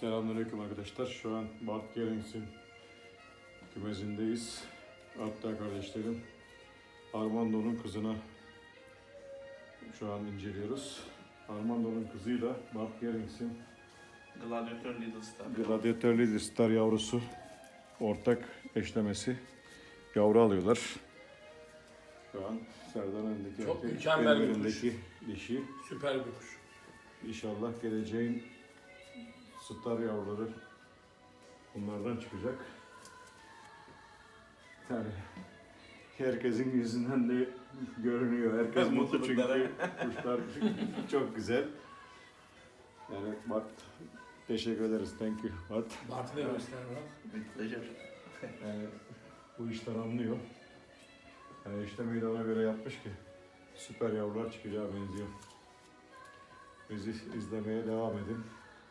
Selamünaleyküm arkadaşlar. Şu an Bart Gerings'in kümezindeyiz. Hatta kardeşlerim Armando'nun kızına şu an inceliyoruz. Armando'nun kızıyla Bart Gerings'in Gladiator Little Star. Gladiator Little Star yavrusu ortak eşlemesi yavru alıyorlar. Şu an Serdar önündeki Çok erkek, mükemmel bir kuş. dişi. Süper bir kuş. İnşallah geleceğin star yavruları bunlardan çıkacak. Yani herkesin yüzünden de görünüyor. Herkes mutlu çünkü kuşlar çok güzel. Yani Bart teşekkür ederiz. Thank you Bart. Bartı da göster pleasure. Yani bu işten anlıyor. Yani işlemeyi de ona göre yapmış ki süper yavrular çıkacağı benziyor. Bizi izlemeye devam edin.